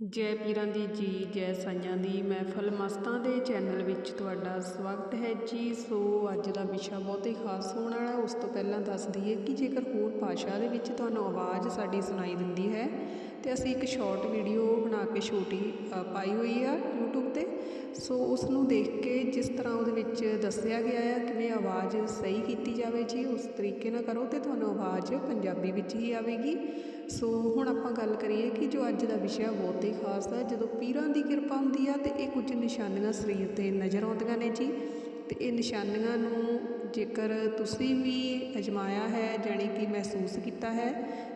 ਜੈ ਪੀਰਾਂ ਦੀ ਜੀ, ਜੈ ਸਾਈਆਂ ਦੀ। ਮਹਿਫਲ ਮਸਤਾਂ ਦੇ ਚੈਨਲ ਵਿੱਚ ਤੁਹਾਡਾ ਸਵਾਗਤ ਹੈ ਜੀ। ਸੋ ਅੱਜ ਦਾ ਵਿਸ਼ਾ ਬਹੁਤ ਹੀ ਖਾਸ ਹੋਣ ਵਾਲਾ ਉਸ ਤੋਂ ਪਹਿਲਾਂ ਦੱਸ ਦਈਏ ਕਿ ਜੇਕਰ ਹੋਰ ਭਾਸ਼ਾ ਦੇ ਵਿੱਚ ਤੁਹਾਨੂੰ ਆਵਾਜ਼ ਸਾਡੀ ਸੁਣਾਈ ਦਿੰਦੀ ਹੈ, ਤੇ ਅਸੀਂ ਇੱਕ ਸ਼ਾਰਟ ਵੀਡੀਓ ਬਣਾ ਕੇ ਛੋਟੀ ਪਾਈ ਹੋਈ ਆ YouTube ਤੇ। ਸੋ ਉਸ ਨੂੰ ਦੇਖ ਕੇ ਜਿਸ ਤਰ੍ਹਾਂ ਉਹਦੇ ਵਿੱਚ ਦੱਸਿਆ ਗਿਆ ਹੈ ਕਿਵੇਂ ਆਵਾਜ਼ ਸਹੀ ਕੀਤੀ ਜਾਵੇ ਜੀ, ਉਸ ਤਰੀਕੇ ਨਾਲ ਕਰੋ ਤੇ ਤੁਹਾਨੂੰ ਆਵਾਜ਼ ਪੰਜਾਬੀ ਵਿੱਚ ਹੀ ਆਵੇਗੀ। ਸੋ ਹੁਣ ਆਪਾਂ ਗੱਲ ਕਰੀਏ ਕਿ ਜੋ ਅੱਜ ਦਾ ਵਿਸ਼ਾ ਬਹੁਤ ਹੀ ਖਾਸ ਹੈ ਜਦੋਂ ਪੀਰਾਂ ਦੀ ਕਿਰਪਾ ਹੁੰਦੀ ਆ ਤੇ ਇਹ ਕੁਝ ਨਿਸ਼ਾਨੀਆਂ ਸਰੀਰ ਤੇ ਨਜ਼ਰ ਆਉਂਦੀਆਂ ਨੇ ਜੀ। ਤੇ ਇਹ ਨਿਸ਼ਾਨੀਆਂ ਨੂੰ ਜੇਕਰ ਤੁਸੀਂ ਵੀ ਅਜਮਾਇਆ ਹੈ, ਜਾਣੀ ਕਿ ਮਹਿਸੂਸ ਕੀਤਾ ਹੈ,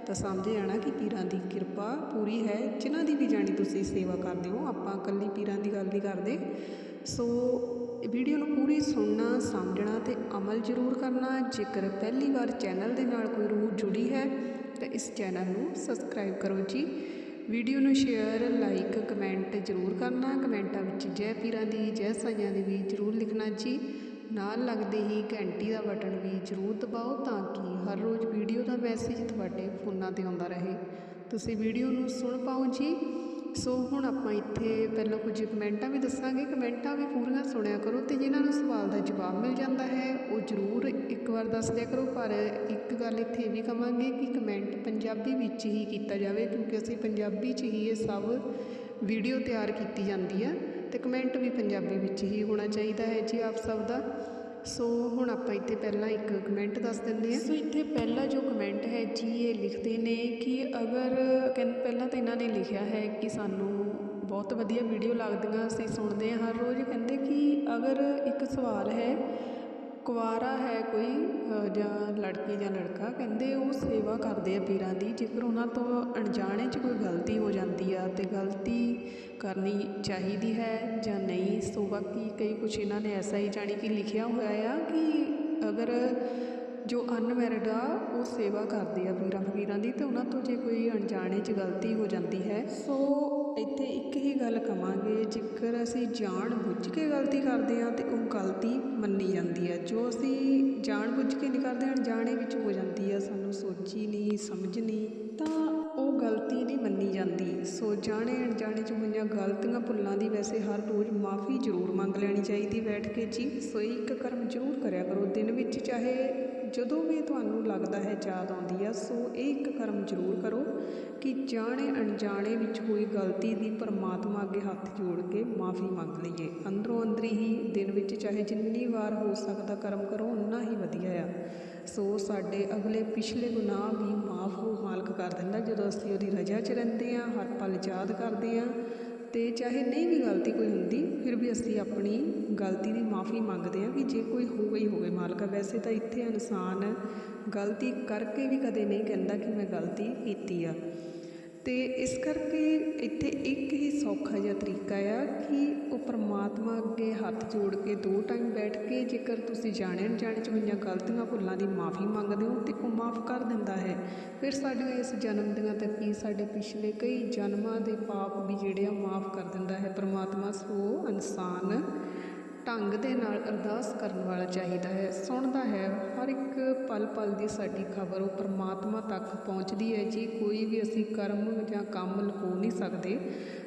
ਤਾਂ ਸਮਝ ਜਾਣਾ ਕਿ ਪੀਰਾਂ ਦੀ ਕਿਰਪਾ ਪੂਰੀ ਹੈ। ਜਿਨ੍ਹਾਂ ਦੀ ਵੀ ਜਾਣੀ ਤੁਸੀਂ ਸੇਵਾ ਕਰਦੇ ਹੋ, ਆਪਾਂ ਇਕੱਲੀ ਪੀਰਾਂ ਦੀ ਗੱਲ ਨਹੀਂ ਕਰਦੇ। ਸੋ ਵੀਡੀਓ ਨੂੰ ਪੂਰੀ ਸੁਣਨਾ, ਸਮਝਣਾ ਤੇ ਅਮਲ ਜ਼ਰੂਰ ਕਰਨਾ। ਜੇਕਰ ਪਹਿਲੀ ਵਾਰ ਚੈਨਲ ਦੇ ਨਾਲ ਕੋਈ ਰੂਹ ਜੁੜੀ ਹੈ, ਤਾਂ ਇਸ ਚੈਨਲ ਨੂੰ ਸਬਸਕ੍ਰਾਈਬ ਕਰੋ ਜੀ। ਵੀਡੀਓ ਨੂੰ ਸ਼ੇਅਰ, ਲਾਈਕ, ਕਮੈਂਟ ਜ਼ਰੂਰ ਕਰਨਾ। ਕਮੈਂਟਾਂ ਵਿੱਚ ਜੈ ਪੀਰਾਂ ਦੀ, ਜੈ ਸਾਈਆਂ ਦੀ ਵੀ ਜ਼ਰੂਰ ਲਿਖਣਾ ਜੀ। ਨਾਲ ਲੱਗਦੇ ਹੀ ਘੰਟੀ ਦਾ ਬਟਨ ਵੀ ਜ਼ਰੂਰ ਦਬਾਓ ਤਾਂ ਕਿ ਹਰ ਰੋਜ਼ ਵੀਡੀਓ ਦਾ ਮੈਸੇਜ ਤੁਹਾਡੇ ਫੋਨਾਂ ਤੇ ਆਉਂਦਾ ਰਹੇ। ਤੁਸੀਂ ਵੀਡੀਓ ਨੂੰ ਸੁਣ ਪਾਓ ਜੀ। ਸੋ ਹੁਣ ਆਪਾਂ ਇੱਥੇ ਪਹਿਲਾਂ ਕੁਝ ਕਮੈਂਟਾਂ ਵੀ ਦੱਸਾਂਗੇ। ਕਮੈਂਟਾਂ ਵੀ ਪੂਰੀਆਂ ਸੁਣਿਆ ਕਰੋ ਤੇ ਜਿਨ੍ਹਾਂ ਨੂੰ ਸਵਾਲ ਦਾ ਜਵਾਬ ਮਿਲ ਜਾਂਦਾ ਹੈ, ਉਹ ਜ਼ਰੂਰ ਇੱਕ ਵਾਰ ਦੱਸ ਦਿਆ ਕਰੋ। ਪਰ ਇੱਕ ਗੱਲ ਇੱਥੇ ਇਹ ਵੀ ਕਵਾਂਗੇ ਕਿ ਕਮੈਂਟ ਪੰਜਾਬੀ ਵਿੱਚ ਹੀ ਕੀਤਾ ਜਾਵੇ, ਕਿਉਂਕਿ ਅਸੀਂ ਪੰਜਾਬੀ 'ਚ ਹੀ ਇਹ ਸਭ ਵੀਡੀਓ ਤਿਆਰ ਕੀਤੀ ਜਾਂਦੀ ਆ ਤੇ ਕਮੈਂਟ ਵੀ ਪੰਜਾਬੀ ਵਿੱਚ ਹੀ ਹੋਣਾ ਚਾਹੀਦਾ ਹੈ। ਜੀ ਆਪ ਸਭ ਦਾ ਸੋ ਹੁਣ ਆਪਾਂ ਇੱਥੇ ਪਹਿਲਾਂ ਇੱਕ ਕਮੈਂਟ ਦੱਸ ਦਿੰਦੇ ਹਾਂ। ਸੋ ਇੱਥੇ ਪਹਿਲਾ ਜੋ ਕਮੈਂਟ ਹੈ ਜੀ, ਇਹ ਲਿਖਦੇ ਨੇ ਕਿ ਅਗਰ ਕਹਿੰਦੇ ਪਹਿਲਾਂ ਤਾਂ ਇਹਨਾਂ ਨੇ ਲਿਖਿਆ ਹੈ ਕਿ ਸਾਨੂੰ ਬਹੁਤ ਵਧੀਆ ਵੀਡੀਓ ਲੱਗਦੀਆਂ ਅਸੀਂ ਸੁਣਦੇ ਹਾਂ। ਹਰ ਰੋਜ਼ ਕਹਿੰਦੇ ਕਿ ਅਗਰ ਇੱਕ ਸਵਾਲ ਹੈ ਕੁਆਰਾ ਹੈ ਕੋਈ ਜਾਂ ਲੜਕੀ ਜਾਂ ਲੜਕਾ, ਕਹਿੰਦੇ ਉਹ ਸੇਵਾ ਕਰਦੇ ਆ ਪੀਰਾਂ ਦੀ, ਜੇਕਰ ਉਹਨਾਂ ਤੋਂ ਅਣਜਾਣੇ 'ਚ ਕੋਈ ਗਲਤੀ ਹੋ ਜਾਂਦੀ ਆ ਤੇ ਗਲਤੀ ਕਰਨੀ ਚਾਹੀਦੀ ਹੈ ਜਾਂ ਨਹੀਂ, ਸੋ ਬਾਕੀ ਕਈ ਕੁਛ ਇਹਨਾਂ ਨੇ ਐਸਾ ਹੀ ਜਾਣੀ ਕਿ ਲਿਖਿਆ ਹੋਇਆ ਆ ਕਿ ਅਗਰ ਜੋ ਅਨਮੈਰਿਡ ਆ, ਉਹ ਸੇਵਾ ਕਰਦੇ ਆ ਪੀਰਾਂ ਫਕੀਰਾਂ ਦੀ, ਤੇ ਉਹਨਾਂ ਤੋਂ ਜੇ ਕੋਈ ਅਣਜਾਣੇ 'ਚ ਗਲਤੀ ਹੋ ਜਾਂਦੀ ਹੈ, ਸੋ ਇੱਥੇ ਇੱਕ ਹੀ ਗੱਲ ਕਵਾਂਗੇ, ਜੇਕਰ ਅਸੀਂ ਜਾਣ ਬੁੱਝ ਕੇ ਗਲਤੀ ਕਰਦੇ ਆ ਤੇ ਉਹ ਗਲਤੀ ਮੰਨ ਜੋ ਅਸੀਂ ਜਾਣ ਬੁੱਝ ਕੇ ਨਹੀਂ ਕਰਦੇ ਅਣਜਾਣੇ ਵਿੱਚ ਹੋ ਜਾਂਦੀ ਆ, ਸਾਨੂੰ ਸੋਚੀ ਨਹੀਂ, ਸਮਝ ਨਹੀਂ, ਤਾਂ ਉਹ ਗਲਤੀ ਨਹੀਂ ਮੰਨੀ ਜਾਂਦੀ। ਸੋ ਜਾਣੇ ਅਣਜਾਣੇ 'ਚ ਹੋਈਆਂ ਗਲਤੀਆਂ ਭੁੱਲਾਂ ਦੀ ਵੈਸੇ ਹਰ ਰੋਜ਼ ਮਾਫੀ ਜ਼ਰੂਰ ਮੰਗ ਲੈਣੀ ਚਾਹੀਦੀ ਬੈਠ ਕੇ ਜੀ। ਸੋ ਇੱਕ ਕਰਮ ਜ਼ਰੂਰ ਕਰਿਆ ਕਰੋ, ਦਿਨ ਵਿੱਚ ਚਾਹੇ ਜਦੋਂ ਵੀ ਤੁਹਾਨੂੰ ਲੱਗਦਾ ਹੈ ਯਾਦ ਆਉਂਦੀ ਆ, ਸੋ ਇਹ ਇੱਕ ਕਰਮ ਜ਼ਰੂਰ ਕਰੋ ਕਿ ਜਾਣੇ ਅਣਜਾਣੇ ਵਿੱਚ ਹੋਈ ਗਲਤੀ ਦੀ ਪਰਮਾਤਮਾ ਅੱਗੇ ਹੱਥ ਜੋੜ ਕੇ ਮਾਫੀ ਮੰਗ ਲਈਏ। ਅੰਦਰੋਂ ਅੰਦਰੀ ਹੀ ਦਿਨ ਵਿੱਚ ਚਾਹੇ ਜਿੰਨੀ ਵਾਰ ਹੋ ਸਕਦਾ ਕਰਮ ਕਰੋ ਉਨਾ ਹੀ ਵਧੀਆ ਆ। ਸੋ ਸਾਡੇ ਅਗਲੇ ਪਿਛਲੇ ਗੁਨਾਹ ਵੀ ਮਾਫ ਹੋ ਮਾਲਕ ਕਰ ਦਿੰਦਾ ਜਦੋਂ ਅਸੀਂ ਉਹਦੀ ਰਜਾ 'ਚ ਰਹਿੰਦੇ ਆ, ਹਰ ਪਲ ਯਾਦ ਕਰਦੇ ਆ। ਅਤੇ ਚਾਹੇ ਨਹੀਂ ਵੀ ਗਲਤੀ ਕੋਈ ਹੁੰਦੀ, ਫਿਰ ਵੀ ਅਸੀਂ ਆਪਣੀ ਗਲਤੀ ਦੀ ਮਾਫੀ ਮੰਗਦੇ ਹਾਂ ਵੀ ਜੇ ਕੋਈ ਹੋ ਗਈ ਹੋਵੇ ਮਾਲਕਾ। ਵੈਸੇ ਤਾਂ ਇੱਥੇ ਇਨਸਾਨ ਗਲਤੀ ਕਰਕੇ ਵੀ ਕਦੇ ਨਹੀਂ ਕਹਿੰਦਾ ਕਿ ਮੈਂ ਗਲਤੀ ਕੀਤੀ ਆ। ਅਤੇ ਇਸ ਕਰਕੇ ਇੱਥੇ ਇੱਕ ਹੀ ਸੌਖਾ ਜਿਹਾ ਤਰੀਕਾ ਆ ਕਿ ਪਰਮਾਤਮਾ ਅੱਗੇ ਹੱਥ ਜੋੜ ਕੇ ਦੋ ਟਾਈਮ ਬੈਠ ਕੇ ਜੇਕਰ ਤੁਸੀਂ ਜਾਣੇ ਅਣਜਾਣੇ ਚ ਹੋਈਆਂ ਗਲਤੀਆਂ, ਭੁੱਲਾਂ ਦੀ ਮਾਫੀ ਮੰਗਦੇ ਹੋ ਤੇ ਉਹ ਮਾਫ ਕਰ ਦਿੰਦਾ ਹੈ। ਫਿਰ ਸਾਡੇ ਇਸ ਜਨਮ ਦੀਆਂ ਤੇ ਕੀ ਸਾਡੇ ਪਿਛਲੇ ਕਈ ਜਨਮਾਂ ਦੇ ਪਾਪ ਵੀ ਜਿਹੜੇ ਆ ਮਾਫ ਕਰ ਦਿੰਦਾ ਹੈ। ਪਰਮਾਤਮਾ ਸੋ ਇਨਸਾਨ ਢੰਗ ਦੇ ਨਾਲ ਅਰਦਾਸ ਕਰਨ ਵਾਲਾ ਚਾਹੀਦਾ ਹੈ। ਸੁਣਦਾ ਹੈ, ਹਰ ਇੱਕ ਪਲ ਪਲ ਦੀ ਸਾਡੀ ਖਬਰ ਉਹ ਪਰਮਾਤਮਾ ਤੱਕ ਪਹੁੰਚਦੀ ਹੈ। ਜੀ ਕੋਈ ਵੀ ਅਸੀਂ ਕਰਮ ਜਾਂ ਕੰਮ ਲੁਕੋ ਨਹੀਂ ਸਕਦੇ,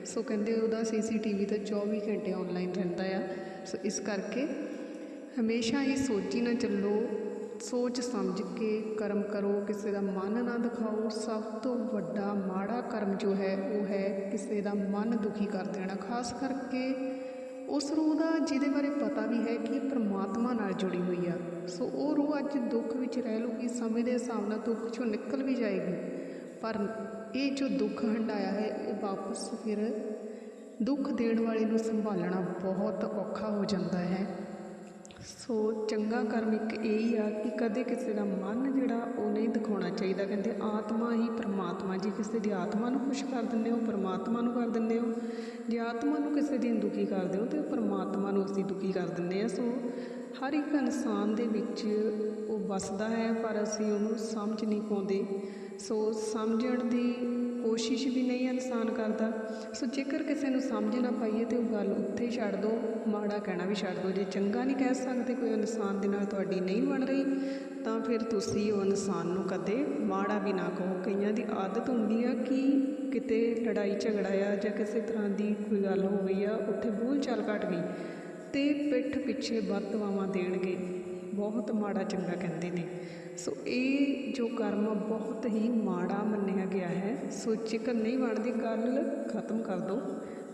ਸੋ ਕਹਿੰਦੇ ਉਹਦਾ ਸੀਸੀਟੀਵੀ ਤਾਂ 24 ਘੰਟੇ ਆਨਲਾਈਨ ਰਹਿੰਦਾ ਆ। ਸੋ ਇਸ ਕਰਕੇ ਹਮੇਸ਼ਾ ਹੀ ਸੋਚੀ ਨਾ ਚੱਲੋ, ਸੋਚ ਸਮਝ ਕੇ ਕਰਮ ਕਰੋ, ਕਿਸੇ ਦਾ ਮਨ ਨਾ ਦਿਖਾਓ। ਸਭ ਤੋਂ ਵੱਡਾ ਮਾੜਾ ਕਰਮ ਜੋ ਹੈ, ਉਹ ਹੈ ਕਿਸੇ ਦਾ ਮਨ ਦੁਖੀ ਕਰ ਦੇਣਾ। ਖਾਸ ਕਰਕੇ ਉਸ ਰੂਹ ਦਾ, ਜਿਹਦੇ ਬਾਰੇ ਪਤਾ ਵੀ ਹੈ ਕਿ ਇਹ ਪ੍ਰਮਾਤਮਾ ਨਾਲ ਜੁੜੀ ਹੋਈ ਆ। ਸੋ ਉਹ ਰੂਹ ਅੱਜ ਦੁੱਖ ਵਿੱਚ ਰਹਿ ਲੂਗੀ ਸਮੇਂ ਦੇ ਹਿਸਾਬ ਨਾਲ ਦੁੱਖ ਚੋਂ ਨਿਕਲ ਵੀ ਜਾਏਗੀ। ਪਰ ਇਹ ਜੋ ਦੁੱਖ ਹੰਡਾਇਆ ਹੈ, ਇਹ ਵਾਪਸ ਫਿਰ ਦੁੱਖ ਦੇਣ ਵਾਲੇ ਨੂੰ ਸੰਭਾਲਣਾ ਬਹੁਤ ਔਖਾ ਹੋ ਜਾਂਦਾ ਹੈ। ਸੋ ਚੰਗਾ ਕਰਮ ਇੱਕ ਇਹ ਹੀ ਆ ਕਿ ਕਦੇ ਕਿਸੇ ਦਾ ਮਨ ਜਿਹੜਾ ਉਹ ਨਹੀਂ ਦਿਖਾਉਣਾ ਚਾਹੀਦਾ। ਕਹਿੰਦੇ ਆਤਮਾ ਹੀ ਪਰਮਾਤਮਾ, ਜੀ ਕਿਸੇ ਦੀ ਆਤਮਾ ਨੂੰ ਖੁਸ਼ ਕਰ ਦਿੰਦੇ ਹੋ, ਪਰਮਾਤਮਾ ਨੂੰ ਕਰ ਦਿੰਦੇ ਹੋ, ਜੇ ਆਤਮਾ ਨੂੰ ਕਿਸੇ ਦਿਨ ਦੁਖੀ ਕਰਦੇ ਹੋ ਤੇ ਪਰਮਾਤਮਾ ਨੂੰ ਅਸੀਂ ਦੁਖੀ ਕਰ ਦਿੰਦੇ ਆ। ਸੋ ਹਰ ਇੱਕ ਇਨਸਾਨ ਦੇ ਵਿੱਚ ਉਹ ਵਸਦਾ ਹੈ, ਪਰ ਅਸੀਂ ਉਹਨੂੰ ਸਮਝ ਨਹੀਂ ਪਾਉਂਦੇ। ਸੋ ਸਮਝਣ ਦੀ ਕੋਸ਼ਿਸ਼ ਵੀ ਨਹੀਂ ਇਨਸਾਨ ਕਰਦਾ। ਸੋ ਜੇਕਰ ਕਿਸੇ ਨੂੰ ਸਮਝ ਨਾ ਪਾਈਏ ਤੇ ਉਹ ਗੱਲ ਉੱਥੇ ਹੀ ਛੱਡ ਦਿਓ ਮਾੜਾ ਕਹਿਣਾ ਵੀ ਛੱਡ ਦਿਓ ਜੇ ਚੰਗਾ ਨਹੀਂ ਕਹਿ ਸਕਦੇ, ਕੋਈ ਇਨਸਾਨ ਦੇ ਨਾਲ ਤੁਹਾਡੀ ਨਹੀਂ ਬਣ ਰਹੀ, ਤਾਂ ਫਿਰ ਤੁਸੀਂ ਉਹ ਇਨਸਾਨ ਨੂੰ ਕਦੇ ਮਾੜਾ ਵੀ ਨਾ ਕਹੋ। ਕਈਆਂ ਦੀ ਆਦਤ ਹੁੰਦੀ ਆ ਕਿ ਕਿਤੇ ਲੜਾਈ ਝਗੜਾ ਆ ਜਾਂ ਕਿਸੇ ਤਰ੍ਹਾਂ ਦੀ ਕੋਈ ਗੱਲ ਹੋ ਗਈ ਆ, ਉੱਥੇ ਬੋਲ ਚਾਲ ਘਟ ਗਈ ਤੇ ਪਿੱਠ ਪਿੱਛੇ ਬਦਦੁਆਵਾਂ ਦੇਣਗੇ। ਬਹੁਤ ਮਾੜਾ ਚੰਗਾ ਕਹਿੰਦੇ ਨੇ। ਸੋ ਇਹ ਜੋ ਕਰਮ ਬਹੁਤ ਹੀ ਮਾੜਾ ਮੰਨਿਆ ਗਿਆ ਹੈ। ਸੋ ਜੇਕਰ ਨਹੀਂ ਬਣਦੀ ਗੱਲ, ਖਤਮ ਕਰ ਦਿਓ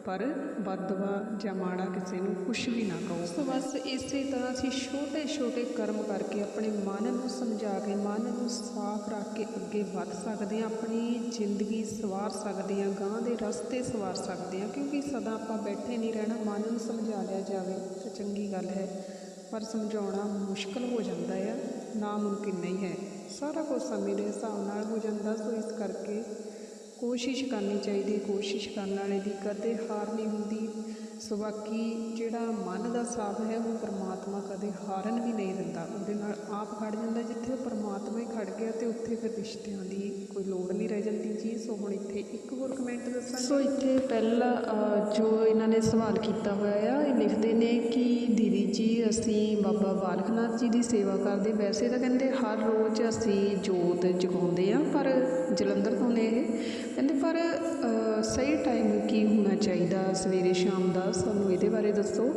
ਪਰ ਬਦਦੁਆ ਜਾਂ ਮਾੜਾ ਕਿਸੇ ਨੂੰ ਕੁਝ ਵੀ ਨਾ ਕਹੋ। ਸੋ ਬਸ ਇਸੇ ਤਰ੍ਹਾਂ ਅਸੀਂ ਛੋਟੇ ਛੋਟੇ ਕਰਮ ਕਰਕੇ ਆਪਣੇ ਮਨ ਨੂੰ ਸਮਝਾ ਕੇ, ਮਨ ਨੂੰ ਸਾਫ਼ ਰੱਖ ਕੇ ਅੱਗੇ ਵੱਧ ਸਕਦੇ ਹਾਂ, ਆਪਣੀ ਜ਼ਿੰਦਗੀ ਸਵਾਰ ਸਕਦੇ ਹਾਂ ਗਾਂ ਦੇ ਰਸਤੇ ਸਵਾਰ ਸਕਦੇ ਹਾਂ। ਕਿਉਂਕਿ ਸਦਾ ਆਪਾਂ ਬੈਠੇ ਨਹੀਂ ਰਹਿਣਾ, ਮਨ ਨੂੰ ਸਮਝਾ ਲਿਆ ਜਾਵੇ ਤਾਂ ਚੰਗੀ ਗੱਲ ਹੈ। ਪਰ ਸਮਝਾਉਣਾ ਮੁਸ਼ਕਲ ਹੋ ਜਾਂਦਾ ਆ ਨਾਮੁਮਕਿਨ ਨਹੀਂ ਹੈ। ਸਾਰਾ ਕੁਝ ਸਮੇਂ ਦੇ ਹਿਸਾਬ ਨਾਲ ਹੋ ਜਾਂਦਾ, ਸੋ ਇਸ ਕਰਕੇ ਕੋਸ਼ਿਸ਼ ਕਰਨੀ ਚਾਹੀਦੀ, ਕੋਸ਼ਿਸ਼ ਕਰਨ ਵਾਲੇ ਦੀ ਕਦੇ ਹਾਰ ਨਹੀਂ ਹੁੰਦੀ। ਸੋ ਬਾਕੀ ਜਿਹੜਾ ਮਨ ਦਾ ਸਾਥ ਹੈ, ਉਹ ਪਰਮਾਤਮਾ ਕਦੇ ਹਾਰਨ ਵੀ ਨਹੀਂ ਦਿੰਦਾ। ਉਹਦੇ ਨਾਲ ਆਪ ਖੜ ਜਾਂਦਾ, ਜਿੱਥੇ ਪਰਮਾਤਮਾ ਹੀ ਖੜ ਗਿਆ ਤੇ ਉੱਥੇ ਫਿਰ ਰਿਸ਼ਤਿਆਂ ਦੀ ਕੋਈ ਲੋੜ ਨਹੀਂ ਰਹਿ ਜਾਂਦੀ ਜੀ। ਸੋ ਹੁਣ ਇੱਥੇ ਇੱਕ ਹੋਰ ਕਮੈਂਟ ਦੱਸਾਂ ਸੋ ਇੱਥੇ ਪਹਿਲਾ ਜੋ ਇਹਨਾਂ ਨੇ ਸਵਾਲ ਕੀਤਾ ਹੋਇਆ ਆ, ਇਹ ਲਿਖਦੇ ਨੇ ਕਿ, ਦੀਦੀ ਜੀ, ਅਸੀਂ ਬਾਬਾ ਬਾਲਕ ਨਾਥ ਜੀ ਦੀ ਸੇਵਾ ਕਰਦੇ। ਵੈਸੇ ਤਾਂ ਕਹਿੰਦੇ ਹਰ ਰੋਜ਼ ਅਸੀਂ ਜੋਤ ਜਗਾਉਂਦੇ ਆ, ਪਰ ਜਲੰਧਰ ਤੋਂ ਨੇ ਇਹ। ਕਹਿੰਦੇ ਪਰ ਸਹੀ ਟਾਈਮ ਕੀ ਹੋਣਾ ਚਾਹੀਦਾ? ਸਵੇਰੇ ਸ਼ਾਮ ਦਾ ਸਾਨੂੰ ਇਹਦੇ ਬਾਰੇ ਦੱਸੋ।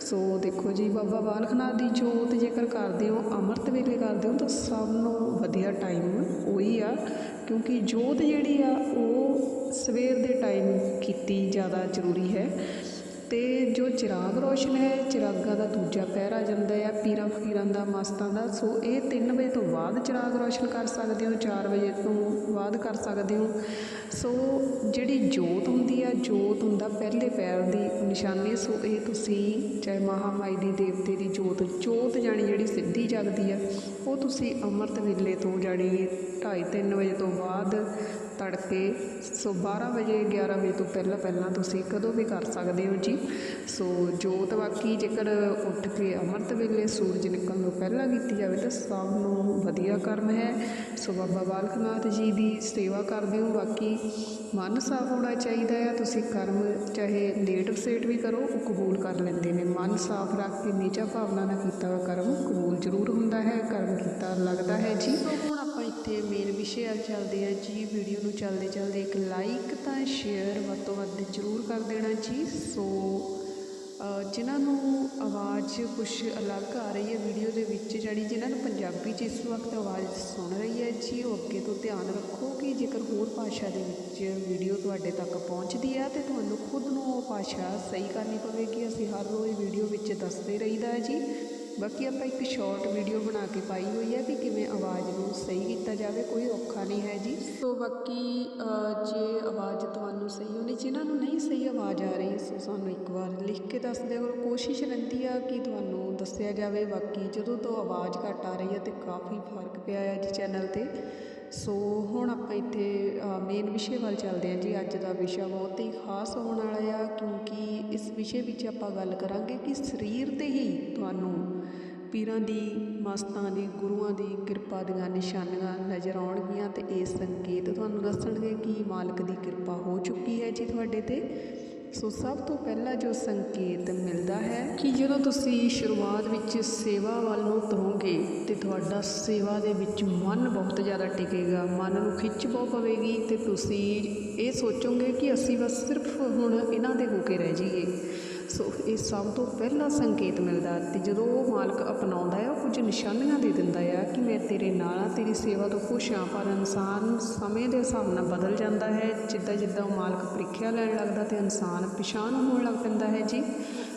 ਸੋ ਦੇਖੋ ਜੀ, ਬਾਬਾ ਬਾਲਕ ਨਾਥ ਦੀ ਜੋਤ ਜੇਕਰ ਕਰਦੇ ਹੋ, ਅੰਮ੍ਰਿਤ ਵੇਲੇ ਕਰਦੇ ਹੋ, ਤਾਂ ਸਭ ਨੂੰ ਵਧੀਆ ਟਾਈਮ ਉਹੀ ਆ। ਕਿਉਂਕਿ ਜੋਤ ਜਿਹੜੀ ਆ, ਉਹ ਸਵੇਰ ਦੇ ਟਾਈਮ ਕੀਤੀ ਜ਼ਿਆਦਾ ਜ਼ਰੂਰੀ ਹੈ। ਅਤੇ ਜੋ ਚਿਰਾਗ ਰੌਸ਼ਨ ਹੈ, ਚਿਰਾਗਾਂ ਦਾ ਦੂਜਾ ਪਹਿਰ ਆ ਜਾਂਦਾ ਆ ਪੀਰਾਂ ਫਕੀਰਾਂ ਦਾ, ਮਸਤਾਂ ਦਾ। ਸੋ ਇਹ 3 ਵਜੇ ਤੋਂ ਬਾਅਦ ਚਿਰਾਗ ਰੌਸ਼ਨ ਕਰ ਸਕਦੇ ਹੋ 4 ਵਜੇ ਤੋਂ ਬਾਅਦ ਕਰ ਸਕਦੇ ਹੋ। ਸੋ ਜਿਹੜੀ ਜੋਤ ਹੁੰਦੀ ਆ, ਜੋਤ ਹੁੰਦਾ ਪਹਿਲੇ ਪੈਰ ਦੀ ਨਿਸ਼ਾਨੀ। ਸੋ ਇਹ ਤੁਸੀਂ ਚਾਹੇ ਮਹਾਮਾਈ ਦੀ, ਦੇਵਤੇ ਦੀ ਜੋਤ ਜੋਤ ਜਾਣੀ ਜਿਹੜੀ ਸਿੱਧੀ ਜਗਦੀ ਆ, ਉਹ ਤੁਸੀਂ ਅੰਮ੍ਰਿਤ ਵੇਲੇ ਤੋਂ ਜਾਣੀ 2:30 3 ਵਜੇ ਤੋਂ ਬਾਅਦ ਤੜਕੇ ਸੋ 12 ਵਜੇ 11 ਵਜੇ ਤੋਂ ਪਹਿਲਾਂ ਪਹਿਲਾਂ ਤੁਸੀਂ ਕਦੋਂ ਵੀ ਕਰ ਸਕਦੇ ਹੋ ਜੀ। ਸੋ ਜੋਤ ਬਾਕੀ ਜੇਕਰ ਉੱਠ ਕੇ ਅੰਮ੍ਰਿਤ ਵੇਲੇ ਸੂਰਜ ਨਿਕਲਣ ਤੋਂ ਪਹਿਲਾਂ ਕੀਤੀ ਜਾਵੇ ਤਾਂ ਸਭ ਨੂੰ ਵਧੀਆ ਕਰਮ ਹੈ। ਸੋ ਬਾਬਾ ਬਾਲਕ ਨਾਥ ਜੀ ਦੀ ਸੇਵਾ ਕਰਦੇ ਹੋ। ਬਾਕੀ ਮਨ ਸਾਫ਼ ਹੋਣਾ ਚਾਹੀਦਾ ਹੈ। ਤੁਸੀਂ ਕਰਮ ਚਾਹੇ ਲੇਟ ਸੇਟ ਵੀ ਕਰੋ, ਉਹ ਕਬੂਲ ਕਰ ਲੈਂਦੇ ਨੇ। ਮਨ ਸਾਫ਼ ਰੱਖ ਕੇ ਨੀਚਾ ਭਾਵਨਾ ਨਾਲ ਕੀਤਾ ਹੋਇਆ ਕਰਮ ਕਬੂਲ ਜ਼ਰੂਰ ਹੁੰਦਾ ਹੈ। ਕਰਮ ਕੀਤਾ ਲੱਗਦਾ ਹੈ ਜੀ। ਸੋ ਮੇਨ ਵਿਸ਼ੇ ਵੱਲ ਚੱਲਦੇ ਹਾਂ ਜੀ। ਵੀਡੀਓ ਨੂੰ ਚੱਲਦੇ ਚੱਲਦੇ ਇੱਕ ਲਾਈਕ ਤਾਂ ਸ਼ੇਅਰ ਵੱਧ ਤੋਂ ਵੱਧ ਜ਼ਰੂਰ ਕਰ ਦੇਣਾ ਜੀ। ਸੋ ਅ, ਜਿਨ੍ਹਾਂ ਨੂੰ ਆਵਾਜ਼ ਕੁਝ ਅਲੱਗ ਆ ਰਹੀ ਹੈ ਵੀਡੀਓ ਦੇ ਵਿੱਚ ਜਿਹੜੀ ਜਿਨ੍ਹਾਂ ਨੂੰ ਪੰਜਾਬੀ 'ਚ ਇਸ ਵਕਤ ਆਵਾਜ਼ ਸੁਣ ਰਹੀ ਹੈ ਜੀ ਉਹ ਅੱਗੇ ਤੋਂ ਧਿਆਨ ਰੱਖੋ ਕਿ ਜੇਕਰ ਹੋਰ ਭਾਸ਼ਾ ਦੇ ਵਿੱਚ ਵੀਡੀਓ ਤੁਹਾਡੇ ਤੱਕ ਪਹੁੰਚਦੀ ਹੈ ਤੇ ਤੁਹਾਨੂੰ ਖੁਦ ਨੂੰ ਉਹ ਭਾਸ਼ਾ ਸਹੀ ਕਰਨੀ ਪਵੇਗੀ। ਅਸੀਂ ਹਰ ਰੋਜ਼ ਵੀਡੀਓ ਵਿੱਚ ਦੱਸਦੇ ਰਹੀਦਾ ਹੈ ਜੀ। ਬਾਕੀ ਆਪਾਂ ਇੱਕ ਸ਼ਾਰਟ ਵੀਡੀਓ ਬਣਾ ਕੇ ਪਾਈ ਹੋਈ ਹੈ ਵੀ ਕਿਵੇਂ ਆਵਾਜ਼ ਨੂੰ ਸਹੀ ਕੀਤਾ ਜਾਵੇ, ਕੋਈ ਔਖਾ ਨਹੀਂ ਹੈ ਜੀ। ਸੋ ਬਾਕੀ ਜੇ ਆਵਾਜ਼ ਤੁਹਾਨੂੰ ਸਹੀ ਹੋਣੀ ਜਿਨ੍ਹਾਂ ਨੂੰ ਨਹੀਂ ਸਹੀ ਆਵਾਜ਼ ਆ ਰਹੀ, ਸੋ ਸਾਨੂੰ ਇੱਕ ਵਾਰ ਲਿਖ ਕੇ ਦੱਸ ਦਿਆ ਕਰੋ ਕੋਸ਼ਿਸ਼ ਰਹਿੰਦੀ ਆ ਕਿ ਤੁਹਾਨੂੰ ਦੱਸਿਆ ਜਾਵੇ। ਬਾਕੀ ਜਦੋਂ ਤੋਂ ਆਵਾਜ਼ ਘੱਟ ਆ ਰਹੀ ਹੈ ਤੇ ਕਾਫੀ ਫ਼ਰਕ ਪਿਆ ਹੈ ਜੀ ਚੈਨਲ ਤੇ। ਸੋ ਹੁਣ ਆਪਾਂ ਇੱਥੇ ਮੇਨ ਵਿਸ਼ੇ ਵੱਲ ਚੱਲਦੇ ਹਾਂ ਜੀ। ਅੱਜ ਦਾ ਵਿਸ਼ਾ ਬਹੁਤ ਹੀ ਖਾਸ ਹੋਣ ਵਾਲਾ ਆ, ਕਿਉਂਕਿ ਇਸ ਵਿਸ਼ੇ ਵਿੱਚ ਆਪਾਂ ਗੱਲ ਕਰਾਂਗੇ ਕਿ ਸਰੀਰ ਤੇ ਹੀ ਤੁਹਾਨੂੰ ਪੀਰਾਂ ਦੀ, ਮਸਤਾਂ ਦੀ, ਗੁਰੂਆਂ ਦੀ ਕਿਰਪਾ ਦੀਆਂ ਨਿਸ਼ਾਨੀਆਂ ਨਜ਼ਰ ਆਉਣਗੀਆਂ ਅਤੇ ਇਹ ਸੰਕੇਤ ਤੁਹਾਨੂੰ ਦੱਸਣਗੇ ਕਿ ਮਾਲਕ ਦੀ ਕਿਰਪਾ ਹੋ ਚੁੱਕੀ ਹੈ ਜੀ ਤੁਹਾਡੇ ਤੇ। ਸੋ ਸਭ ਤੋਂ ਪਹਿਲਾਂ ਜੋ ਸੰਕੇਤ ਮਿਲਦਾ ਹੈ ਕਿ ਜਦੋਂ ਤੁਸੀਂ ਸ਼ੁਰੂਆਤ ਵਿੱਚ ਸੇਵਾ ਵੱਲ ਨੂੰ ਤੁਰੋਗੇ ਤੇ ਤੁਹਾਡਾ ਸੇਵਾ ਦੇ ਵਿੱਚ ਮਨ ਬਹੁਤ ਜ਼ਿਆਦਾ ਟਿਕੇਗਾ, ਮਨ ਨੂੰ ਖਿੱਚ ਬਹੁਤ ਪਵੇਗੀ ਤੇ ਤੁਸੀਂ ਇਹ ਸੋਚੋਗੇ ਕਿ ਅਸੀਂ ਬਸ ਸਿਰਫ ਹੁਣ ਇਹਨਾਂ ਦੇ ਹੋ ਕੇ ਰਹਿ ਜਾਈਏ। ਸੋ ਇਹ ਸਭ ਤੋਂ ਪਹਿਲਾ ਸੰਕੇਤ ਮਿਲਦਾ ਤੇ ਜਦੋਂ ਉਹ ਮਾਲਕ ਅਪਣਾਉਂਦਾ ਆ ਉਹ ਕੁਝ ਨਿਸ਼ਾਨੀਆਂ ਦੇ ਦਿੰਦਾ ਆ ਕਿ ਮੈਂ ਤੇਰੇ ਨਾਲ ਆ ਤੇਰੀ ਸੇਵਾ ਤੋਂ ਖੁਸ਼ ਹਾਂ, ਪਰ ਇਨਸਾਨ ਸਮੇਂ ਦੇ ਹਿਸਾਬ ਨਾਲ ਬਦਲ ਜਾਂਦਾ ਹੈ। ਜਿੱਦਾਂ ਜਿੱਦਾਂ ਉਹ ਮਾਲਕ ਪ੍ਰੀਖਿਆ ਲੈਣ ਲੱਗਦਾ ਤੇ ਇਨਸਾਨ ਪਛਾਣ ਹੋਣ ਲੱਗ ਪੈਂਦਾ ਹੈ ਜੀ।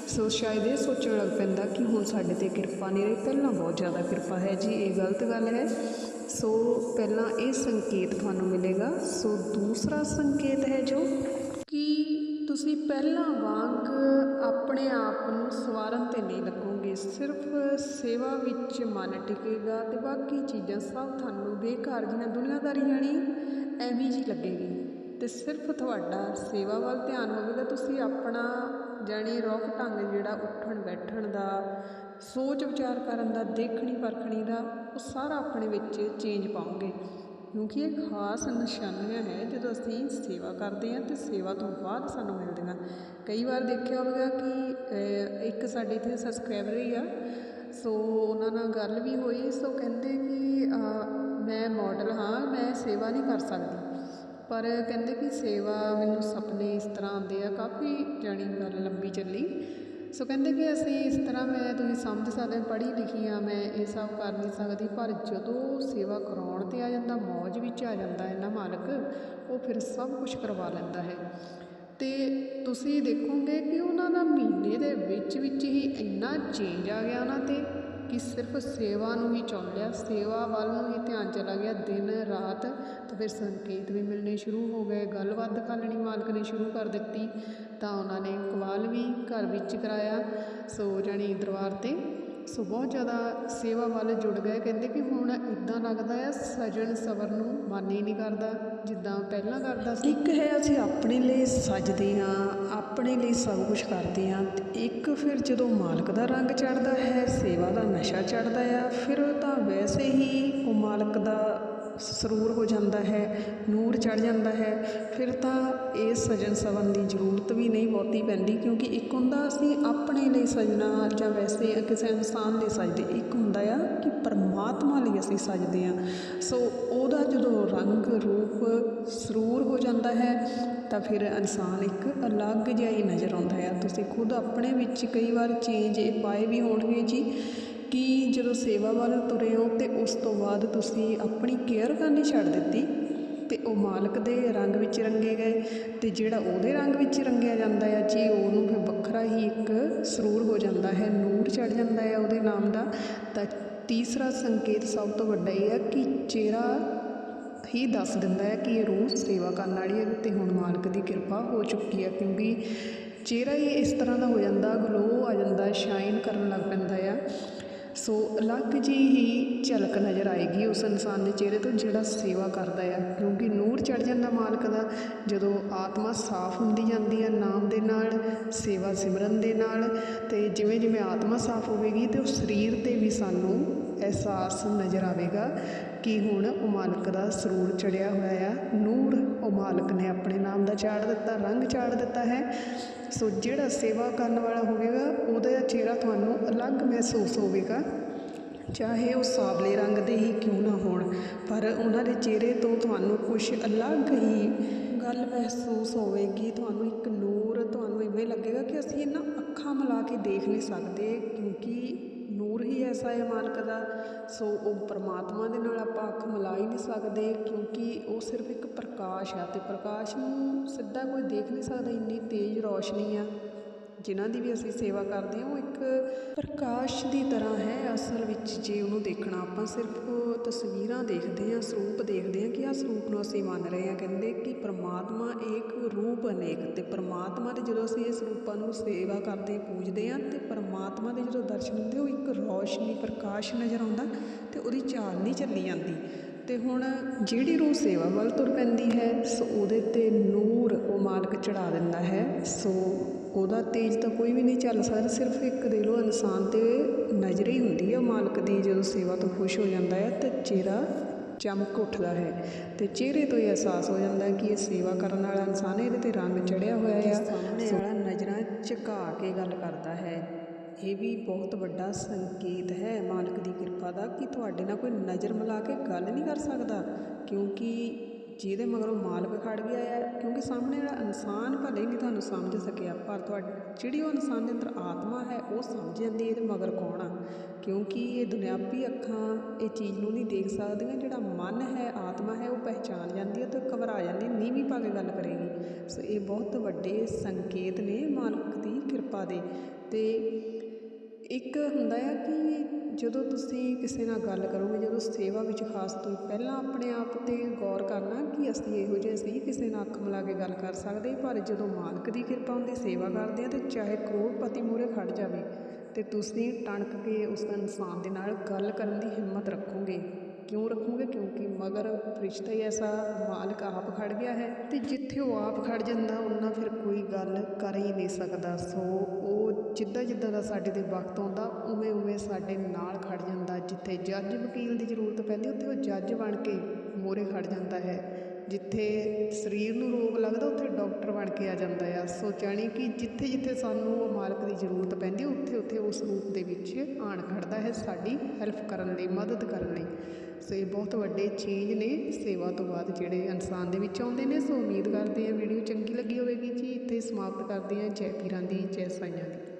ਸੋ ਸ਼ਾਇਦ ਇਹ ਸੋਚਣ ਲੱਗ ਪੈਂਦਾ ਕਿ ਹੁਣ ਸਾਡੇ ਤੇ ਕਿਰਪਾ ਨਹੀਂ ਰਹੀ, ਪਹਿਲਾਂ ਬਹੁਤ ਜ਼ਿਆਦਾ ਕਿਰਪਾ ਹੈ ਜੀ, ਇਹ ਗਲਤ ਗੱਲ ਹੈ। ਸੋ ਪਹਿਲਾਂ ਇਹ ਸੰਕੇਤ ਤੁਹਾਨੂੰ ਮਿਲੇਗਾ। ਸੋ ਦੂਸਰਾ ਸੰਕੇਤ ਹੈ ਜੋ ਕਿ ਤੁਸੀਂ ਪਹਿਲਾਂ ਵਾਂਗ ਆਪਣੇ ਆਪ ਨੂੰ ਸਵਾਰਨ ਤੇ ਨਹੀਂ ਲੱਗੋਗੇ। ਸਿਰਫ ਸੇਵਾ ਵਿੱਚ ਮਨ ਟਿਕੇਗਾ ਤੇ ਬਾਕੀ ਚੀਜ਼ਾਂ ਸਭ ਤੁਹਾਨੂੰ ਬੇਕਾਰ ਜਿਹੀਆਂ ਦੁਨੀਆਦਾਰੀ ਜਾਣੀ ਐਵੇਂ ਜੀ ਲੱਗੇਗੀ। ਤੇ ਸਿਰਫ ਤੁਹਾਡਾ ਸੇਵਾ ਵੱਲ ਧਿਆਨ ਹੋਵੇਗਾ। ਤੁਸੀਂ ਆਪਣਾ ਜਾਣੀ ਰੁੱਖ ਢੰਗ ਜਿਹੜਾ ਉੱਠਣ ਬੈਠਣ ਦਾ, ਸੋਚ ਵਿਚਾਰ ਕਰਨ ਦਾ, ਦੇਖਣੀ ਪਰਖਣੀ ਦਾ, ਉਹ ਸਾਰਾ ਆਪਣੇ ਵਿੱਚ ਚੇਂਜ ਪਾਓਗੇ। ਕਿਉਂਕਿ ਇਹ ਖਾਸ ਨਿਸ਼ਾਨੀਆਂ ਹੈ, ਜਦੋਂ ਅਸੀਂ ਸੇਵਾ ਕਰਦੇ ਹਾਂ ਤੇ ਸੇਵਾ ਤੋਂ ਬਾਅਦ ਸਾਨੂੰ ਮਿਲਦੀਆਂ। ਕਈ ਵਾਰ ਦੇਖਿਆ ਹੋਵੇਗਾ ਕਿ ਇੱਕ ਸਾਡੇ ਇੱਥੇ ਸਬਸਕ੍ਰਾਈਬਰ ਹੀ ਆ, ਸੋ ਉਹਨਾਂ ਨਾਲ ਗੱਲ ਵੀ ਹੋਈ, ਸੋ ਕਹਿੰਦੇ ਕਿ ਮੈਂ ਮਾਡਲ ਹਾਂ, ਮੈਂ ਸੇਵਾ ਨਹੀਂ ਕਰ ਸਕਦੀ। ਪਰ ਕਹਿੰਦੇ ਕਿ ਸੇਵਾ ਮੈਨੂੰ ਸੁਪਨੇ ਇਸ ਤਰ੍ਹਾਂ ਆਉਂਦੇ ਆ, ਕਾਫੀ ਜਾਣੀ ਗੱਲ ਲੰਬੀ ਚੱਲੀ। ਸੋ ਕਹਿੰਦੇ ਕਿ ਅਸੀਂ ਇਸ ਤਰ੍ਹਾਂ ਮੈਂ, ਤੁਸੀਂ ਸਮਝ ਸਕਦੇ ਪੜ੍ਹੀ ਲਿਖੀ ਆ ਮੈਂ ਇਹ ਸਭ ਕਰ ਨਹੀਂ ਸਕਦੀ, ਪਰ ਜਦੋਂ ਸੇਵਾ ਕਰਾਉਣ ਤੇ ਆ ਜਾਂਦਾ, ਮੌਜ ਵਿੱਚ ਆ ਜਾਂਦਾ ਹੈ ਮਾਲਕ, ਉਹ ਫਿਰ ਸਭ ਕੁਝ ਕਰਵਾ ਲੈਂਦਾ ਹੈ। ਤੇ ਤੁਸੀਂ ਦੇਖੋਗੇ ਕਿ ਉਹਨਾਂ ਦਾ ਮਹੀਨੇ ਦੇ ਵਿੱਚ ਵਿੱਚ ਹੀ ਇੰਨਾ ਚੇਂਜ ਆ ਗਿਆ ਉਹਨਾਂ ਤੇ ਕਿ ਸਿਰਫ ਸੇਵਾ ਨੂੰ ਹੀ ਚੁਣ ਲਿਆ, ਸੇਵਾ ਵੱਲ ਨੂੰ ਹੀ ਧਿਆਨ ਚਲਾ ਗਿਆ, ਦਿਨ, ਰਾਤ ਤਾਂ ਫਿਰ ਸੰਕੇਤ ਵੀ ਮਿਲਣੇ ਸ਼ੁਰੂ ਹੋ ਗਏ, ਗੱਲਬਾਤ ਦਿਖਾਲਣੀ ਮਾਲਕ ਨੇ ਸ਼ੁਰੂ ਕਰ ਦਿੱਤੀ ਤਾਂ ਉਹਨਾਂ ਨੇ ਕਵਾਲ ਵੀ ਘਰ ਵਿੱਚ ਕਰਾਇਆ, ਸੋ ਜਾਣੀ ਦਰਬਾਰ ਤੇ ਸੋ ਬਹੁਤ ਜ਼ਿਆਦਾ ਸੇਵਾ ਵੱਲ ਜੁੜ ਗਏ ਕਹਿੰਦੇ ਕਿ ਹੁਣ ਇਦਾਂ ਲੱਗਦਾ ਆ ਸਜਣ ਸਵਰ ਨੂੰ ਮਨ ਹੀ ਨਹੀਂ ਕਰਦਾ, ਜਿੱਦਾਂ ਪਹਿਲਾਂ ਕਰਦਾ ਸੀ। ਇੱਕ ਹੈ ਅਸੀਂ ਆਪਣੇ ਲਈ ਸਜਦੇ ਹਾਂ, ਆਪਣੇ ਲਈ ਸਭ ਕੁਝ ਕਰਦੇ ਹਾਂ। ਤੇ ਇੱਕ ਫਿਰ ਜਦੋਂ ਮਾਲਕ ਦਾ ਰੰਗ ਚੜਦਾ ਹੈ, ਸੇਵਾ ਦਾ ਨਸ਼ਾ ਚੜਦਾ ਆ ਫਿਰ ਤਾਂ ਵੈਸੇ ਹੀ ਉਹ ਮਾਲਕ ਦਾ ਸਰੂਰ ਹੋ ਜਾਂਦਾ ਹੈ, ਨੂਰ ਚੜ ਜਾਂਦਾ ਹੈ, ਫਿਰ ਤਾਂ ਇਹ ਸਜਣ ਸਵਰਨ ਦੀ ਜ਼ਰੂਰਤ ਵੀ ਨਹੀਂ ਬਹੁਤੀ ਪੈਂਦੀ ਕਿਉਂਕਿ ਇੱਕ ਹੁੰਦਾ ਅਸੀਂ ਆਪਣੇ ਲਈ ਸਜਣਾ ਜਾਂ ਵੈਸੇ ਕਿਸੇ ਇਨਸਾਨ ਲਈ ਸਜਦੇ, ਇੱਕ ਹੁੰਦਾ ਆ ਕਿ ਪਰਮਾਤਮਾ ਲਈ ਅਸੀਂ ਸਜਦੇ ਹਾਂ। ਸੋ ਉਹਦਾ ਜਦੋਂ ਰੰਗ, ਰੂਪ ਸਰੂਰ ਹੋ ਜਾਂਦਾ ਹੈ, ਤਾਂ ਫਿਰ ਇਨਸਾਨ ਇੱਕ ਅਲੱਗ ਜਿਹਾ ਹੀ ਨਜ਼ਰ ਆਉਂਦਾ ਹੈ। ਤੁਸੀਂ ਖੁਦ ਆਪਣੇ ਵਿੱਚ ਕਈ ਵਾਰ ਚੇਂਜ ਇਹ ਪਾਏ ਵੀ ਹੋਣਗੇ ਜੀ। ਕਿ ਜਦੋਂ ਸੇਵਾ ਵੱਲ ਤੁਰੇ ਹੋ ਤੇ ਉਸ ਤੋਂ ਬਾਅਦ ਤੁਸੀਂ ਆਪਣੀ ਕੇਅਰ ਕਰਨੀ ਛੱਡ ਦਿੱਤੀ ਤੇ ਉਹ ਮਾਲਕ ਦੇ ਰੰਗ ਵਿੱਚ ਰੰਗੇ ਗਏ ਤੇ ਜਿਹੜਾ ਉਹਦੇ ਰੰਗ ਵਿੱਚ ਰੰਗਿਆ ਜਾਂਦਾ ਆ ਜੀ, ਉਹਨੂੰ ਫਿਰ ਵੱਖਰਾ ਹੀ ਇੱਕ ਸਰੂਰ ਹੋ ਜਾਂਦਾ ਹੈ, ਨੂਰ ਚੜ ਜਾਂਦਾ ਹੈ ਉਹਦੇ ਨਾਮ ਦਾ। ਤਾਂ ਤੀਸਰਾ ਸੰਕੇਤ ਸਭ ਤੋਂ ਵੱਡਾ ਇਹ ਹੈ ਕਿ ਚਿਹਰਾ ਹੀ ਦੱਸ ਦਿੰਦਾ ਹੈ ਕਿ ਇਹ ਰੂਹ ਸੇਵਾ ਕਰਨ ਵਾਲੀ ਹੈ ਤੇ ਹੁਣ ਮਾਲਕ ਦੀ ਕਿਰਪਾ ਹੋ ਚੁੱਕੀ ਹੈ ਕਿਉਂਕਿ ਚਿਹਰਾ ਹੀ ਇਸ ਤਰ੍ਹਾਂ ਦਾ ਹੋ ਜਾਂਦਾ ਗਲੋ ਆ ਜਾਂਦਾ ਸ਼ਾਈਨ ਕਰਨ ਲੱਗ ਪੈਂਦਾ ਆ। ਸੋ ਅਲੱਗ ਜੀ ਹੀ ਝਲਕ ਨਜ਼ਰ ਆਏਗੀ ਉਸ ਇਨਸਾਨ ਦੇ ਚਿਹਰੇ ਤੋਂ ਜਿਹੜਾ ਸੇਵਾ ਕਰਦਾ ਆ, ਕਿਉਂਕਿ ਨੂਰ ਚੜ ਜਾਂਦਾ ਮਾਲਕ ਦਾ, ਜਦੋਂ ਆਤਮਾ ਸਾਫ਼ ਹੁੰਦੀ ਜਾਂਦੀ ਆ ਨਾਮ ਦੇ ਨਾਲ, ਸੇਵਾ ਸਿਮਰਨ ਦੇ ਨਾਲ, ਤੇ ਜਿਵੇਂ ਜਿਵੇਂ ਆਤਮਾ ਸਾਫ਼ ਹੋਵੇਗੀ ਤੇ ਉਹ ਸਰੀਰ ਤੇ ਵੀ ਸਾਨੂੰ ਅਹਿਸਾਸ ਨਜ਼ਰ ਆਵੇਗਾ ਕਿ ਹੁਣ ਉਹ ਮਾਲਕ ਦਾ ਸਰੂਰ ਚੜਿਆ ਹੋਇਆ ਆ। ਨੂਰ, ਉਹ ਮਾਲਕ ਨੇ ਆਪਣੇ ਨਾਮ ਦਾ ਚਾੜ ਦਿੱਤਾ, ਰੰਗ ਚਾੜ ਦਿੱਤਾ ਹੈ। ਸੋ ਜਿਹੜਾ ਸੇਵਾ ਕਰਨ ਵਾਲਾ ਹੋਵੇਗਾ, ਉਹਦਾ ਚਿਹਰਾ ਤੁਹਾਨੂੰ ਅਲੱਗ ਮਹਿਸੂਸ ਹੋਵੇਗਾ। ਚਾਹੇ ਉਹ ਸਾਵਲੇ ਰੰਗ ਦੇ ਹੀ ਕਿਉਂ ਨਾ ਹੋਣ, ਪਰ ਉਹਨਾਂ ਦੇ ਚਿਹਰੇ ਤੋਂ ਤੁਹਾਨੂੰ ਕੁਝ ਅਲੱਗ ਹੀ ਗੱਲ ਮਹਿਸੂਸ ਹੋਵੇਗੀ। ਤੁਹਾਨੂੰ ਇੱਕ ਨੂਰ ਤੁਹਾਨੂੰ ਇਵੇਂ ਲੱਗੇਗਾ ਕਿ ਅਸੀਂ ਇਹਨਾਂ ਅੱਖਾਂ ਮਿਲਾ ਕੇ ਦੇਖ ਨਹੀਂ ਸਕਦੇ, ਕਿਉਂਕਿ ਨੂਰ ਹੀ ਐਸਾ ਹੈ ਮਾਲਕ ਦਾ। ਸੋ ਉਹ ਪਰਮਾਤਮਾ ਦੇ ਨਾਲ ਆਪਾਂ ਅੱਖ ਮਿਲਾ ਹੀ ਨਹੀਂ ਸਕਦੇ ਕਿਉਂਕਿ ਉਹ ਸਿਰਫ ਇੱਕ ਪ੍ਰਕਾਸ਼ ਆ ਤੇ ਪ੍ਰਕਾਸ਼ ਨੂੰ ਸਿੱਧਾ ਕੋਈ ਦੇਖ ਨਹੀਂ ਸਕਦਾ, ਇੰਨੀ ਤੇਜ਼ ਰੌਸ਼ਨੀ ਆ। ਜਿਨ੍ਹਾਂ ਦੀ ਵੀ ਅਸੀਂ ਸੇਵਾ ਕਰਦੇ ਹਾਂ, ਉਹ ਇੱਕ ਪ੍ਰਕਾਸ਼ ਦੀ ਤਰ੍ਹਾਂ ਹੈ ਅਸਲ ਵਿੱਚ ਜੇ ਉਹਨੂੰ ਦੇਖਣਾ ਆਪਾਂ ਸਿਰਫ ਤਸਵੀਰਾਂ ਦੇਖਦੇ ਹਾਂ, ਸਰੂਪ ਦੇਖਦੇ ਹਾਂ ਕਿ ਆਹ ਸਰੂਪ ਨੂੰ ਅਸੀਂ ਮੰਨ ਰਹੇ ਹਾਂ। ਕਹਿੰਦੇ ਕਿ ਪ੍ਰਮਾਤਮਾ ਇੱਕ ਰੂਪ ਅਨੇਕ ਤੇ ਪਰਮਾਤਮਾ ਦੇ ਜਦੋਂ ਅਸੀਂ ਇਸ ਰੂਪਾਂ ਨੂੰ ਸੇਵਾ ਕਰਦੇ, ਪੂਜਦੇ ਹਾਂ ਤੇ ਪਰਮਾਤਮਾ ਦੇ ਜਦੋਂ ਦਰਸ਼ਨ ਹੁੰਦੇ, ਉਹ ਇੱਕ ਰੌਸ਼ਨੀ, ਪ੍ਰਕਾਸ਼ ਨਜ਼ਰ ਆਉਂਦਾ ਤੇ ਉਹਦੀ ਚਾਲ ਨਹੀਂ ਚੱਲੀ ਜਾਂਦੀ। ਤੇ ਹੁਣ ਜਿਹੜੀ ਰੂਹ ਸੇਵਾ ਵੱਲ ਤੁਰ ਪੈਂਦੀ ਹੈ, ਸੋ ਉਹਦੇ ਤੇ ਨੂਰ ਉਹ ਮਾਲਕ ਚੜਾ ਦਿੰਦਾ ਹੈ। ਸੋ ਉਹਦਾ ਤੇਜ ਤਾਂ ਕੋਈ ਵੀ ਨਹੀਂ ਚੱਲ ਸਕਦਾ, ਸਿਰਫ ਇੱਕ ਦੇ ਲੋ ਇਨਸਾਨ ਤੇ ਨਜ਼ਰ ਹੀ ਹੁੰਦੀ ਹੈ ਮਾਲਕ ਦੀ ਜਦੋਂ ਸੇਵਾ ਤੋਂ ਖੁਸ਼ ਹੋ ਜਾਂਦਾ ਹੈ ਤੇ ਚਿਹਰਾ ਚਮਕ ਉੱਠਦਾ ਹੈ। ਤੇ ਚਿਹਰੇ ਤੋਂ ਇਹ ਅਹਿਸਾਸ ਹੋ ਜਾਂਦਾ ਕਿ ਇਹ ਸੇਵਾ ਕਰਨ ਵਾਲਾ ਇਨਸਾਨ ਇਹਦੇ ਤੇ ਰੰਗ ਚੜਿਆ ਹੋਇਆ ਆ। ਸਾਹਮਣੇ ਵਾਲਾ ਨਜ਼ਰਾਂ ਝੁਕਾ ਕੇ ਗੱਲ ਕਰਦਾ ਹੈ। ਇਹ ਵੀ ਬਹੁਤ ਵੱਡਾ ਸੰਕੇਤ ਹੈ ਮਾਲਕ ਦੀ ਕਿਰਪਾ ਦਾ ਕਿ ਤੁਹਾਡੇ ਨਾਲ ਕੋਈ ਨਜ਼ਰ ਮਿਲਾ ਕੇ ਗੱਲ ਨਹੀਂ ਕਰ ਸਕਦਾ, ਕਿਉਂਕਿ ਜਿਹਦੇ ਮਗਰੋਂ ਮਾਲਕ ਖੜ ਗਿਆ ਹੈ, ਕਿਉਂਕਿ ਸਾਹਮਣੇ ਜਿਹੜਾ ਇਨਸਾਨ ਭਲੇ ਨਹੀਂ ਤੁਹਾਨੂੰ ਸਮਝ ਸਕਿਆ, ਪਰ ਤੁਹਾਡੀ, ਜਿਹੜੀ ਉਹ ਇਨਸਾਨ ਦੇ ਅੰਦਰ ਆਤਮਾ ਹੈ, ਉਹ ਸਮਝ ਜਾਂਦੀ ਹੈ ਇਹਦੇ ਮਗਰ ਕੌਣ ਆ? ਕਿਉਂਕਿ ਇਹ ਦੁਨਿਆਵੀ ਅੱਖਾਂ ਇਹ ਚੀਜ਼ ਨੂੰ ਨਹੀਂ ਦੇਖ ਸਕਦੀਆਂ, ਜਿਹੜਾ ਮਨ ਹੈ, ਆਤਮਾ ਹੈ, ਉਹ ਪਹਿਚਾਨ ਜਾਂਦੀ ਹੈ ਤੇ ਘਬਰਾ ਜਾਂਦੀ ਨੀਵੀਂ ਪਾ ਕੇ ਗੱਲ ਕਰੇਗੀ। ਸੋ ਇਹ ਬਹੁਤ ਵੱਡੇ ਸੰਕੇਤ ਨੇ ਮਾਲਕ ਦੀ ਕਿਰਪਾ ਦੇ ਤੇ ਇੱਕ ਹੁੰਦਾ ਆ ਕਿ ਜਦੋਂ ਤੁਸੀਂ ਕਿਸੇ ਨਾਲ ਗੱਲ ਕਰੋਗੇ, ਜਦੋਂ ਸੇਵਾ ਵਿੱਚ ਖਾਸ ਤੋਂ ਪਹਿਲਾਂ ਆਪਣੇ ਆਪ ਤੇ ਗੌਰ ਕਰਨਾ ਕਿ ਅਸੀਂ ਇਹੋ ਜਿਹੇ ਸੀ ਕਿਸੇ ਨਾਲ ਅੱਖ ਮਿਲਾ ਕੇ ਗੱਲ ਕਰ ਸਕਦੇ ਪਰ ਜਦੋਂ ਮਾਲਕ ਦੀ ਕਿਰਪਾ ਹੁੰਦੀ, ਸੇਵਾ ਕਰਦੇ ਆ ਤਾਂ ਚਾਹੇ ਕਰੋੜਪਤੀ ਮੂਹਰੇ ਖੜ ਜਾਵੇ, ਤੇ ਤੁਸੀਂ ਟਣਕ ਕੇ ਉਸ ਇਨਸਾਨ ਦੇ ਨਾਲ ਗੱਲ ਕਰਨ ਦੀ ਹਿੰਮਤ ਰੱਖੋਗੇ। ਕਿਉਂ ਰੱਖੋਗੇ? ਕਿਉਂਕਿ ਮਗਰ ਰਿਸ਼ਤਾ ਹੀ ਐਸਾ ਮਾਲਕ ਆਪ ਖੜ ਗਿਆ ਹੈ ਅਤੇ ਜਿੱਥੇ ਉਹ ਆਪ ਖੜ ਜਾਂਦਾ, ਉਹਨਾਂ ਫਿਰ ਕੋਈ ਗੱਲ ਕਰ ਹੀ ਨਹੀਂ ਸਕਦਾ। ਸੋ ਜਿੱਦਾਂ ਜਿੱਦਾਂ ਦਾ ਸਾਡੇ ਤੇ ਵਕਤ ਆਉਂਦਾ, ਉਵੇਂ ਉਵੇਂ ਸਾਡੇ ਨਾਲ ਖੜ੍ਹ ਜਾਂਦਾ। ਜਿੱਥੇ ਜੱਜ ਵਕੀਲ ਦੀ ਜ਼ਰੂਰਤ ਪੈਂਦੀ, ਉੱਥੇ ਉਹ ਜੱਜ ਬਣ ਕੇ ਮੋਹਰੇ ਖੜ੍ਹ ਜਾਂਦਾ ਹੈ। ਜਿੱਥੇ ਸਰੀਰ ਨੂੰ ਰੋਗ ਲੱਗਦਾ, ਉੱਥੇ ਡਾਕਟਰ ਬਣ ਕੇ ਆ ਜਾਂਦਾ ਆ। ਸੋ ਜਾਣੀ ਕਿ ਜਿੱਥੇ ਜਿੱਥੇ ਸਾਨੂੰ ਉਹ ਮਾਲਕ ਦੀ ਜ਼ਰੂਰਤ ਪੈਂਦੀ, ਉੱਥੇ ਉੱਥੇ ਉਸ ਰੂਪ ਦੇ ਵਿੱਚ ਆਣ ਖੜਦਾ ਹੈ ਸਾਡੀ ਹੈਲਪ ਕਰਨ ਲਈ, ਮਦਦ ਕਰਨ ਲਈ। ਸੋ ਇਹ ਬਹੁਤ ਵੱਡੇ ਚੇਂਜ ਨੇ ਸੇਵਾ ਤੋਂ ਬਾਅਦ ਜਿਹੜੇ ਇਨਸਾਨ ਦੇ ਵਿੱਚ ਆਉਂਦੇ ਨੇ। ਸੋ ਉਮੀਦ ਕਰਦੇ ਹਾਂ ਵੀਡੀਓ ਚੰਗੀ ਲੱਗੀ ਹੋਵੇਗੀ ਜੀ। ਇੱਥੇ ਸਮਾਪਤ ਕਰਦੇ ਹਾਂ। ਜੈ ਪੀਰਾਂ ਦੀ, ਜੈ ਸਾਈਆਂ ਦੀ।